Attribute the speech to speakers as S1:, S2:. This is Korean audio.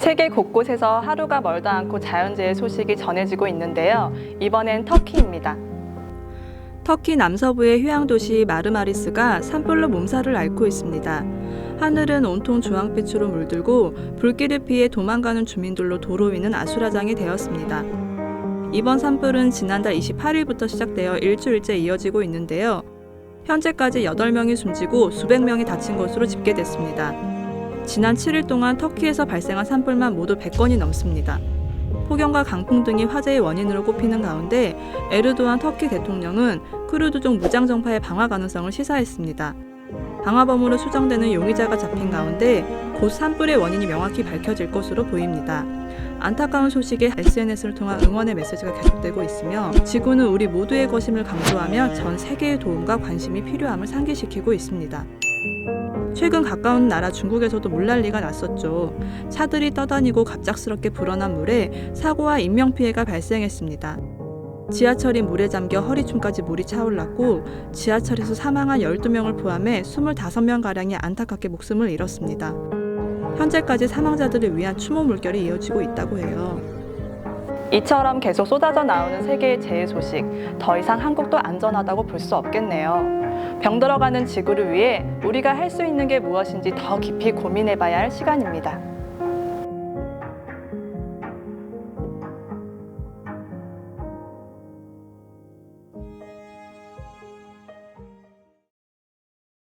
S1: 세계 곳곳에서 하루가 멀다 않고 자연재해 소식이 전해지고 있는데요. 이번엔 터키입니다. 터키 남서부의 휴양 도시 마르마리스가 산불로 몸살을 앓고 있습니다. 하늘은 온통 주황빛으로 물들고 불길을 피해 도망가는 주민들로 도로 위는 아수라장이 되었습니다. 이번 산불은 지난달 28일부터 시작되어 일주일째 이어지고 있는데요. 현재까지 8명이 숨지고 수백 명이 다친 것으로 집계됐습니다. 지난 7일 동안 터키에서 발생한 산불만 모두 100건이 넘습니다. 폭염과 강풍 등이 화재의 원인으로 꼽히는 가운데 에르도안 터키 대통령은 크루드족 무장정파의 방화 가능성을 시사했습니다. 방화범으로 추정되는 용의자가 잡힌 가운데 곧 산불의 원인이 명확히 밝혀질 것으로 보입니다. 안타까운 소식에 SNS를 통한 응원의 메시지가 계속되고 있으며 지구는 우리 모두의 것임을 강조하며 전 세계의 도움과 관심이 필요함을 상기시키고 있습니다. 최근 가까운 나라 중국에서도 물난리가 났었죠. 차들이 떠다니고 갑작스럽게 불어난 물에 사고와 인명피해가 발생했습니다. 지하철이 물에 잠겨 허리춤까지 물이 차올랐고 지하철에서 사망한 12명을 포함해 25명가량이 안타깝게 목숨을 잃었습니다. 현재까지 사망자들을 위한 추모 물결이 이어지고 있다고 해요. 이처럼 계속 쏟아져 나오는 세계의 재해 소식, 더 이상 한국도 안전하다고 볼 수 없겠네요. 병들어가는 지구를 위해 우리가 할 수 있는 게 무엇인지 더 깊이 고민해 봐야 할 시간입니다.